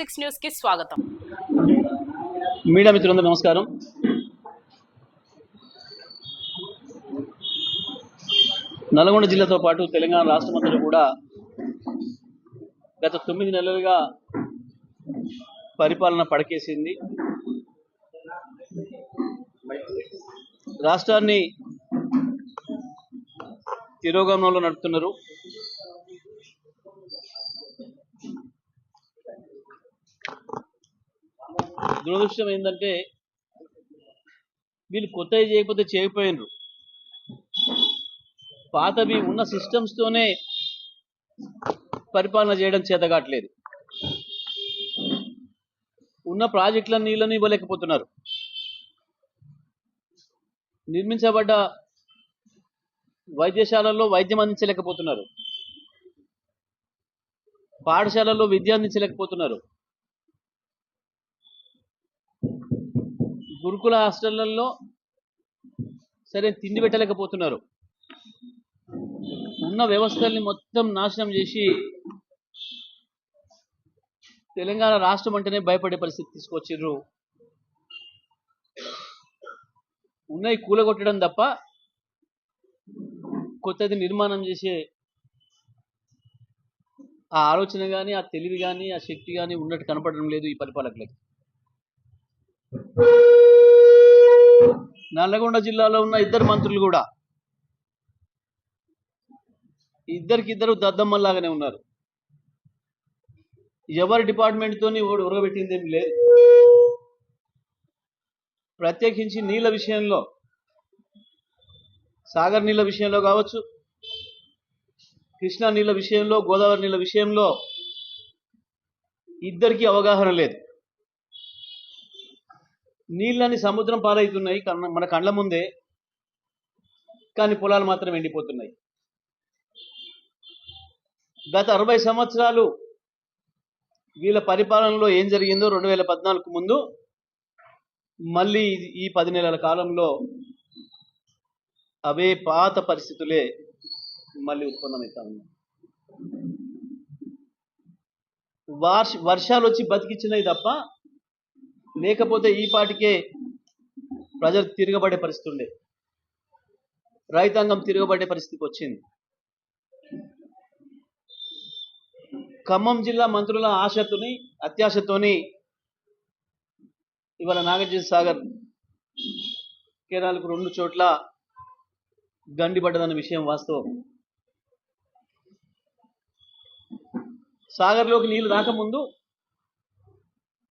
Six న్యూస్కి స్వాగతం. Media మిత్రులందరూ నమస్కారం. నల్గొండ జిల్లాతో పాటు తెలంగాణ రాష్ట్రమంతటా కూడా గత తొమ్మిది నెలలుగా పరిపాలన పడకేసింది. రాష్ట్రాన్ని తిరోగమనంలో నడుపుతున్నారు. దురదృష్టం ఏంటంటే వీళ్ళు కొత్తవి చేయకపోతే చేయకపోయినరు. పాతవి ఉన్న సిస్టమ్స్తోనే తోనే పరిపాలన చేయడం చేతగాట్లేదు. ఉన్న ప్రాజెక్టుల నీళ్ళని ఇవ్వలేకపోతున్నారు. నిర్మించబడ్డ వైద్యశాలల్లో వైద్యం అందించలేకపోతున్నారు. పాఠశాలల్లో విద్య అందించలేకపోతున్నారు. గురుకుల హాస్టళ్ళలో సరే తిండి పెట్టలేకపోతున్నారు. ఉన్న వ్యవస్థల్ని మొత్తం నాశనం చేసి తెలంగాణ రాష్ట్రం అంటేనే భయపడే పరిస్థితి తీసుకొచ్చిర్రు. ఉన్నాయి కూలగొట్టడం తప్ప కొత్తది నిర్మాణం చేసే ఆ ఆలోచన కానీ ఆ తెలివి కానీ ఆ శక్తి కానీ ఉన్నట్టు కనపడడం లేదు ఈ పరిపాలకులకి. నల్లగొండ జిల్లాలో ఉన్న ఇద్దరు మంత్రులు కూడా ఇద్దరికి ఇద్దరు దద్దమ్మల్లాగానే ఉన్నారు. ఎవరి డిపార్ట్మెంట్తో ఉరగబెట్టింది ఏమి లేదు. ప్రత్యేకించి నీళ్ళ విషయంలో సాగర్ నీళ్ళ విషయంలో కావచ్చు కృష్ణా నీళ్ళ విషయంలో గోదావరి నీళ్ళ విషయంలో ఇద్దరికి అవగాహన లేదు. నీళ్ళని సముద్రం పాలవుతున్నాయి మన కళ్ళ ముందే కానీ పొలాలు మాత్రం ఎండిపోతున్నాయి. గత అరవై సంవత్సరాలు వీళ్ళ పరిపాలనలో ఏం జరిగిందో రెండు వేల పద్నాలుగు ముందు మళ్ళీ ఈ పది నెలల కాలంలో అవే పాత పరిస్థితులే మళ్ళీ ఉత్పన్నమవుతా ఉన్నాయి. వర్ష వర్షాలు వచ్చి బతికిచ్చినాయి తప్ప లేకపోతే ఈ పాటికే ప్రజలు తిరగబడే పరిస్థితి ఉండే. రైతాంగం తిరగబడే పరిస్థితికి వచ్చింది. ఖమ్మం జిల్లా మంత్రుల ఆశతోని అత్యాశతోని ఇవాళ నాగార్జున సాగర్ కేరళకు రెండు చోట్ల గండిపడ్డదన్న విషయం వాస్తవం. సాగర్లోకి నీళ్ళు రాకముందు